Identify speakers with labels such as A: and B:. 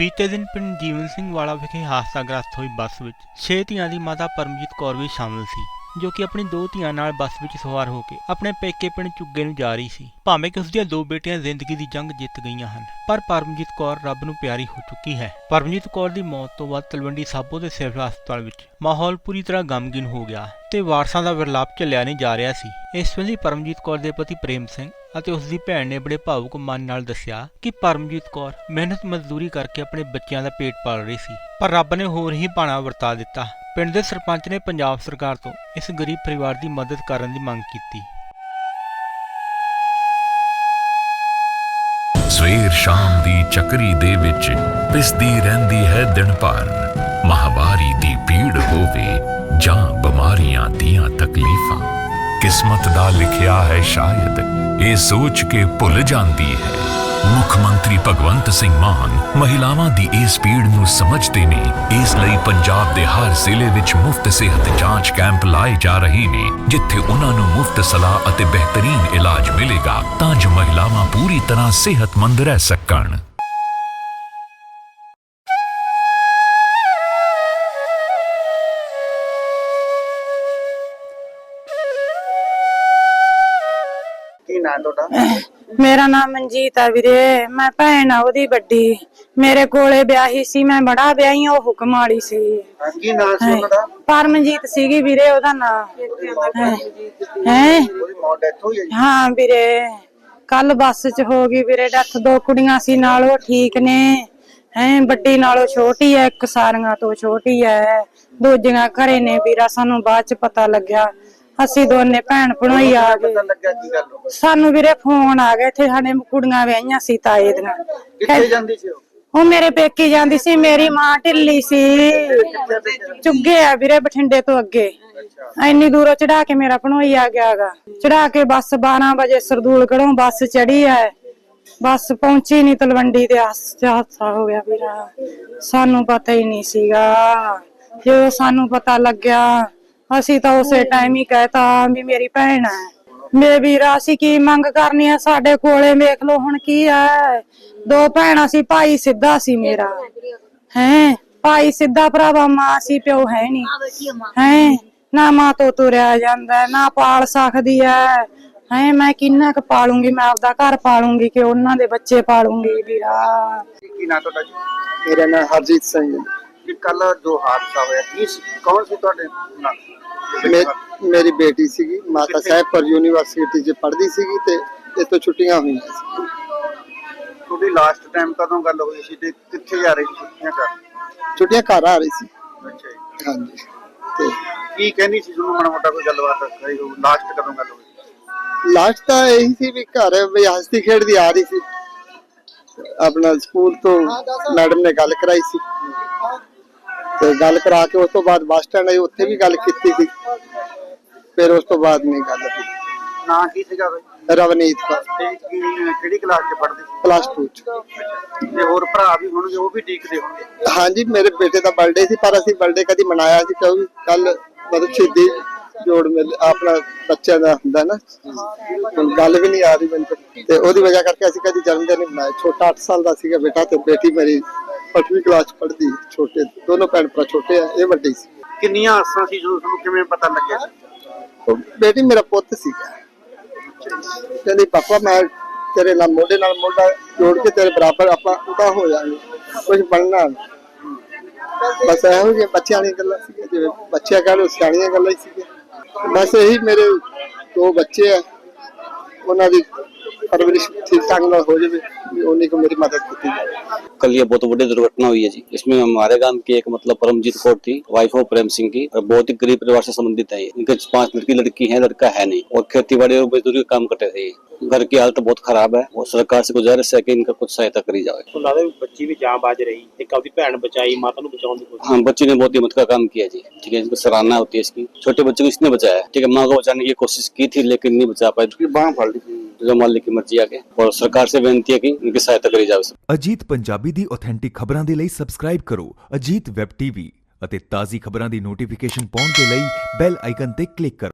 A: ਬੀਤੇ ਦਿਨ ਪਿੰਡ ਜੀਵਨ ਸਿੰਘ ਵਾਲਾ ਵਿਖੇ ਹਾਦਸਾਗ੍ਰਸਤ ਹੋਈ ਬੱਸ ਵਿੱਚ ਛੇ ਧੀਆਂ ਦੀ ਮਾਤਾ ਪਰਮਜੀਤ ਕੌਰ ਵੀ ਸ਼ਾਮਲ ਸੀ। ਜੋ ਕਿ ਆਪਣੀ ਦੋ ਧੀਆਂ ਨਾਲ ਬੱਸ ਵਿੱਚ ਸਵਾਰ ਹੋ ਕੇ ਆਪਣੇ ਪੇਕੇ ਪਿੰਡ ਚੁੱਗੇ ਨੂੰ ਜਾ ਰਹੀ ਸੀ। ਭਾਵੇਂ ਕਿ ਉਸ ਦੀਆਂ ਦੋ ਬੇਟੀਆਂ ਜ਼ਿੰਦਗੀ ਦੀ ਜੰਗ ਜਿੱਤ ਗਈਆਂ ਹਨ, ਪਰ ਪਰਮਜੀਤ ਕੌਰ ਰੱਬ ਨੂੰ ਪਿਆਰੀ ਹੋ ਚੁੱਕੀ ਹੈ। ਪਰਮਜੀਤ ਕੌਰ ਦੀ ਮੌਤ ਤੋਂ ਬਾਅਦ ਤਲਵੰਡੀ ਸਾਬੋ ਦੇ ਸਿਵਲ ਹਸਪਤਾਲ ਵਿੱਚ ਮਾਹੌਲ ਪੂਰੀ ਤਰ੍ਹਾਂ ਗਮਗੀਨ ਹੋ ਗਿਆ ਤੇ ਵਾਰਸਾਂ ਦਾ ਵਿਰਲਾਪ ਝੱਲਿਆ ਨਹੀਂ ਜਾ ਰਿਹਾ ਸੀ। ਇਸ ਵੇਲੇ ਪਰਮਜੀਤ ਕੌਰ ਦੇ ਪਤੀ ਪ੍ਰੇਮ ਸਿੰਘ ਅਤੇ ਉਸ ਦੀ ਭੈਣ ਨੇ ਬੜੇ ਭਾਵੁਕ ਮਨ ਨਾਲ ਦੱਸਿਆ ਕਿ ਪਰਮਜੀਤ ਕੌਰ ਮਿਹਨਤ ਮਜ਼ਦੂਰੀ ਕਰਕੇ ਆਪਣੇ ਬੱਚਿਆਂ ਦਾ ਪੇਟ ਪਾਲ ਰਹੀ ਸੀ, ਪਰ ਰੱਬ ਨੇ ਹੋਰ ਹੀ ਪਾਣਾ ਵਰਤਾ ਦਿੱਤਾ। ਪਿੰਡ ਦੇ ਸਰਪੰਚ ਨੇ ਪੰਜਾਬ ਸਰਕਾਰ ਤੋਂ ਇਸ ਗਰੀਬ ਪਰਿਵਾਰ ਦੀ ਮਦਦ ਕਰਨ ਦੀ ਮੰਗ ਕੀਤੀ।
B: ਸਵੇਰ ਸ਼ਾਮ ਦੀ ਚੱਕਰੀ ਦੇ ਵਿੱਚ ਪਿਸਦੀ ਰਹਿੰਦੀ ਹੈ ਦਿਨ ਭਰ ਮਹਾਵਾਰੀ ਦੀ ਪੀੜ ਹੋਵੇ ਜਾਂ ਬਿਮਾਰੀਆਂ ਦੀਆਂ ਤਕਲੀਫਾਂ। ਕਿਸਮਤ ਦਾ ਲਿਖਿਆ ਹੈ ਸ਼ਾਇਦ, ਇਹ ਸੋਚ ਕੇ ਭੁੱਲ ਜਾਂਦੀ ਹੈ। ਮੁੱਖ ਮੰਤਰੀ ਭਗਵੰਤ ਸਿੰਘ ਮਾਨ ਮਹਿਲਾਵਾਂ ਦੀ ਇਸ ਪੀੜ ਨੂੰ ਸਮਝਦੇ ਨੇ। ਇਸ ਲਈ ਪੰਜਾਬ ਦੇ ਹਰ ਜ਼ਿਲ੍ਹੇ ਵਿੱਚ ਮੁਫਤ ਸਿਹਤ ਜਾਂਚ ਕੈਂਪ ਲਾਏ ਜਾ ਰਹੇ ਨੇ, ਜਿੱਥੇ ਉਹਨਾਂ ਨੂੰ ਮੁਫਤ ਸਲਾਹ ਅਤੇ ਬਿਹਤਰੀਨ ਇਲਾਜ ਮਿਲੇਗਾ, ਤਾਂ ਜੋ ਮਹਿਲਾਵਾਂ ਪੂਰੀ ਤਰ੍ਹਾਂ ਸਿਹਤਮੰਦ ਰਹਿ ਸਕਣ।
C: ਕੀ ਨਾਂ ਤੁਹਾਡਾ?
D: ਮੇਰਾ ਨਾਮ ਮਨਜੀਤ ਆ ਵੀਰੇ ਮੈਂ ਭੈਣ ਆ ਉਹਦੀ ਵੱਡੀ। ਮੇਰੇ ਕੋਲੇ ਵਿਆਹੀ ਸੀ ਮੈਂ ਬੜਾ ਵਿਆਹੀ ਉਹ ਹੁਕਮ ਵਾਲੀ ਸੀ।
C: ਹਾਂ, ਕੀ ਨਾਂ ਸੀ ਦਾ
D: ਪਰਮਜੀਤ ਸੀਗੀ ਵੀਰੇ ਉਹਦਾ ਨਾਮ ਹੈ
C: ਉਹਦੀ ਮੌਤ ਡੈਥ ਹੋਈ ਹੈ ਜੀ?
D: ਹਾਂ ਵੀਰੇ ਕੱਲ ਬੱਸ 'ਚ ਹੋ ਗਈ ਵੀਰੇ ਡੈਥ ਦੋ ਕੁੜੀਆਂ ਸੀ ਨਾਲ ਉਹ ਠੀਕ ਨੇ। ਹੈ ਵੱਡੀ ਨਾਲੋਂ ਛੋਟੀ ਐ ਇੱਕ ਸਾਰੀਆਂ ਤੋਂ ਛੋਟੀ ਐ ਦੂਜੀਆਂ ਘਰੇ ਨੇ ਵੀਰਾ ਸਾਨੂੰ ਬਾਅਦ 'ਚ ਪਤਾ ਲੱਗਿਆ। ਅਸੀਂ ਦੋਨੇ ਭੈਣ ਭਣੋਈ ਆ ਗਏ।
C: ਪਤਾ ਲੱਗਿਆ ਕੀ ਗੱਲ ਹੋ
D: ਸਾਨੂੰ ਵੀਰੇ ਫੋਨ ਆ ਗਿਆ ਇੱਥੇ ਸਾਡੇ ਕੁੜੀਆਂ ਵਿਆਹੀਆਂ ਸੀ ਤਾਏ ਦੀਆਂ।
C: ਕਿੱਥੇ ਜਾਂਦੀ ਸੀ ਉਹ?
D: ਉਹ ਮੇਰੇ ਪੇਕੀ ਜਾਂਦੀ ਸੀ ਮੇਰੀ ਮਾਂ ਢਿੱਲੀ ਸੀ। ਚੁੱਗੇ ਆ ਵੀਰੇ ਬਠਿੰਡੇ ਤੋਂ ਅੱਗੇ। ਇੰਨੀ ਦੂਰੋਂ ਚੜਾ ਕੇ ਮੇਰਾ ਭਣੋਈ ਆ ਗਿਆਗਾ ਚੜਾ ਕੇ ਬੱਸ 12 ਵਜੇ ਸਰਦੂਲ ਕੜੋਂ ਬੱਸ ਚੜੀ ਐ। ਬੱਸ ਪਹੁੰਚੀ ਨਹੀਂ ਤਲਵੰਡੀ ਤੇ ਹਾਦਸਾ ਹੋ ਗਿਆ ਵੀਰਾ। ਸਾਨੂੰ ਪਤਾ ਹੀ ਨਹੀਂ ਸੀਗਾ। ਜਦੋਂ ਸਾਨੂੰ ਪਤਾ ਲੱਗਿਆ ਅਸੀਂ ਤਾਂ ਉਸੇ ਟਾਈਮ ਹੀ ਕਹਿਤਾ ਵੀ ਮੇਰੀ ਭੈਣ ਹੈ। ਮੇਰੇ ਵੀਰਾ ਅਸੀਂ ਕੀ ਮੰਗ ਕਰਨੀ ਆ? ਸਾਡੇ ਕੋਲੇ ਵੇਖ ਲਓ ਹੁਣ ਕੀ ਹੈ ਦੋ ਭੈਣਾਂ ਸੀ ਭਾਈ ਸਿੱਧਾ ਸੀ ਮੇਰਾ। ਹੈ? ਭਾਈ ਸਿੱਧਾ ਭਰਾਵਾ ਮਾਂ ਸੀ ਪਿਓ ਹੈ ਨਹੀਂ ਹੈ? ਨਾ ਮਾਂ ਤੋਂ ਤੁਰਿਆ ਜਾਂਦਾ ਨਾ ਪਾਲ ਸਕਦੀ ਹੈ। ਹੈ? ਮੈਂ ਕਿੰਨਾ ਕੁ ਪਾਲੂੰਗੀ ਮੈਂ ਆਪਦਾ ਘਰ ਪਾਲੂੰਗੀ ਕਿ ਉਹਨਾਂ ਦੇ ਬੱਚੇ ਪਾਲੂੰਗੀ ਵੀਰਾ।
C: ਕੀ ਨਾਂ ਤੁਹਾਡਾ ਜੀ?
E: ਮੇਰਾ ਨਾਮ ਹਰਜੀਤ ਸਿੰਘ ਹੈ।
C: ਕਿ ਕੱਲ ਜੋ ਹਾਦਸਾ ਹੋਇਆ ਕੀ ਸੀ- ਕੌਣ ਸੀ ਤੁਹਾਡੇ ਨਾਲ?
E: ਮੇ- ਮੇਰੀ ਬੇਟੀ ਸੀਗੀ ਮਾਤਾ ਸਾਹਿਬਪੁਰ ਯੂਨੀਵਰਸਿਟੀ 'ਚ ਪੜ੍ਹਦੀ ਸੀਗੀ ਤੇ ਤੋਂ ਛੁੱਟੀਆਂ ਹੋਈਆਂ ਸੀ।
C: ਤੁਹਾਡੀ ਲਾਸਟ ਟਾਈਮ ਕਦੋਂ ਗੱਲ ਹੋਈ ਸੀ ਤੇ ਕਿੱਥੇ ਜਾ ਰਹੀ ਸੀ ਛੁੱਟੀਆਂ ਕਰ
E: ਛੁੱਟੀਆਂ ਘਰ ਆ ਰਹੀ ਸੀ।
C: ਅੱਛਾ ਜੀ।
E: ਹਾਂਜੀ ਤੇ
C: ਕੀ ਕਹਿੰਦੀ ਸੀ ਤੁਹਾਨੂੰ? ਮਾੜਾ ਮੋਟਾ ਕੋਈ ਗੱਲਬਾਤ ਕਰੀ ਹੋ ਲਾਸਟ ਕਦੋਂ ਗੱਲ ਹੋਈ?
E: ਲਾਸਟ ਤਾਂ ਇਹੀ ਸੀ ਵੀ ਘਰ ਵੀ ਹੱਸਦੀ ਖੇਡਦੀ ਆ ਰਹੀ ਸੀ। ਆਪਣਾ ਸਕੂਲ ਤੋਂ ਮੈਡਮ ਨੇ ਗੱਲ ਕਰਾਈ ਸੀ। ਤੇ ਗੱਲ ਕਰਾ ਕੇ ਉਸ ਤੋਂ ਬਾਅਦ ਬੱਸ ਸਟੈਂਡ ਆਈ ਉੱਥੇ ਵੀ ਗੱਲ ਕੀਤੀ ਸੀ। ਫਿਰ ਉਸ ਤੋਂ ਬਾਅਦ ਨਹੀਂ ਗੱਲ ਹੋਈ।
C: ਨਾਂ ਕੀ ਸੀਗਾ ਬਈ?
E: ਰਵਨੀਤ ਕੌਰ।
C: ਤੇ ਕੀ ਕਿਹੜੀ ਕਲਾਸ 'ਚ ਪੜ੍ਹਦੀ ਸੀ?
E: ਪਲੱਸ 2 ਚ।
C: ਤੇ ਹੋਰ ਭਰਾ ਵੀ ਹੋਣਗੇ ਉਹ ਵੀ ਦੇਖਦੇ ਹੋਣਗੇ?
E: ਹਾਂਜੀ ਮੇਰੇ ਬੇਟੇ ਦਾ ਬਰਥਡੇ ਸੀ ਪਰ ਅਸੀਂ ਬਰਥਡੇ ਕਦੀ ਮਨਾਇਆ ਸੀ ਕਿਉਂਕਿ ਕੱਲ ਮਤਲਬ ਸ਼ਹੀਦੀ ਜੋੜ ਮੇਲ ਆਪਣਾ ਬੱਚਿਆਂ ਦਾ ਹੁੰਦਾ ਨਾ। ਹੁਣ ਗੱਲ ਵੀ ਨਹੀਂ ਆ ਰਹੀ ਮੈਨੂੰ। ਤਾਂ। ਤੇ ਉਹਦੀ ਵਜ੍ਹਾ ਕਰਕੇ ਅਸੀਂ ਕਦੀ ਜਨਮ ਦਿਨ ਨਹੀਂ ਮਨਾਇਆ। ਛੋਟਾ 8 ਸਾਲ ਦਾ ਸੀਗਾ ਬੇਟਾ ਤੇ ਬੇਟੀ ਮੇਰੀ 8ਵੀਂ ਕਲਾਸ ਚ ਪੜ੍ਹਦੀ ਛੋਟੇ ਦੋਨੋਂ ਭੈਣ ਭਰਾ ਛੋਟੇ ਆ ਇਹ ਵੱਡੀ ਸੀ।
C: ਕਿੰਨੀਆਂ ਆਸਾਂ ਸੀ ਜਦੋਂ ਤੁਹਾਨੂੰ ਕਿਵੇਂ ਪਤਾ ਲੱਗਿਆ?
E: ਉਹ ਬੇਟੀ ਮੇਰਾ ਪੁੱਤ ਸੀਗਾ। ਕਹਿੰਦੀ ਪਾਪਾ ਮੈਂ ਤੇਰੇ ਨਾਲ ਮੋਢੇ ਨਾਲ ਮੋਢਾ ਜੋੜ ਕੇ ਤੇਰੇ ਬਰਾਬਰ ਆਪਾਂ ਉਹਦਾ ਹੋ ਜਾਾਂਗੇ ਕੁਝ ਬਣਨਾ। ਬਸ ਇਹੋ ਜਿਹੇ ਬੱਚਿਆਂ ਵਾਲੀਆਂ ਗੱਲਾਂ ਸੀਗੀਆਂ ਜਿਵੇਂ ਬੱਚਿਆਂ ਕਹਿੰਦੇ ਸਿਆਣੀਆਂ ਗੱਲਾਂ ਹੀ ਸੀਗੀਆਂ। ਬਸ ਇਹੀ ਮੇਰੇ ਦੋ ਬੱਚੇ ਆ ਉਹਨਾਂ ਦੀ परवरिश ठाक तंग हो जाए उन्हीं को मेरी मदद की थी।
F: कल ये बहुत बड़ी दुर्घटना हुई है जी। इसमें हमारे गाँव की एक मतलब परमजीत कौर थी वाइफ ऑफ़ प्रेम सिंह की बहुत ही गरीब परिवार से संबंधित है इनके पाँच लड़की लड़की है लड़का है नहीं। और खेती बाड़ी और मजदूरी काम करते थे घर की हालत तो बहुत खराब है और सरकार से गुजारिश है कि इनका कुछ सहायता करी जाए।
G: तो बच्ची भी जान बाज रही एक अपनी भैन बचाई माता बचाने
F: हाँ बच्ची ने बहुत हिम्मत का काम किया जी। ठीक है इनको सराहना होती है इसकी। छोटे बच्चे को इसने बचाया। ठीक है माँ को बचाने की कोशिश की थी लेकिन नहीं बचा पाई बाह फाड़ ली जो मालिक की मर्जी आगे और सरकार से विनती है कि इनकी सहायता करी जाए
H: ਅਜੀਤ ਪੰਜਾਬੀ ਦੀ ਆਥੈਂਟਿਕ ਖਬਰਾਂ ਦੇ ਲਈ ਸਬਸਕ੍ਰਾਈਬ ਕਰੋ ਅਜੀਤ ਵੈਬ ਟੀਵੀ ਅਤੇ ਤਾਜ਼ੀ ਖਬਰਾਂ ਦੀ ਨੋਟੀਫਿਕੇਸ਼ਨ ਪਾਉਣ ਦੇ ਲਈ ਬੈਲ ਆਈਕਨ ਤੇ ਕਲਿੱਕ ਕਰੋ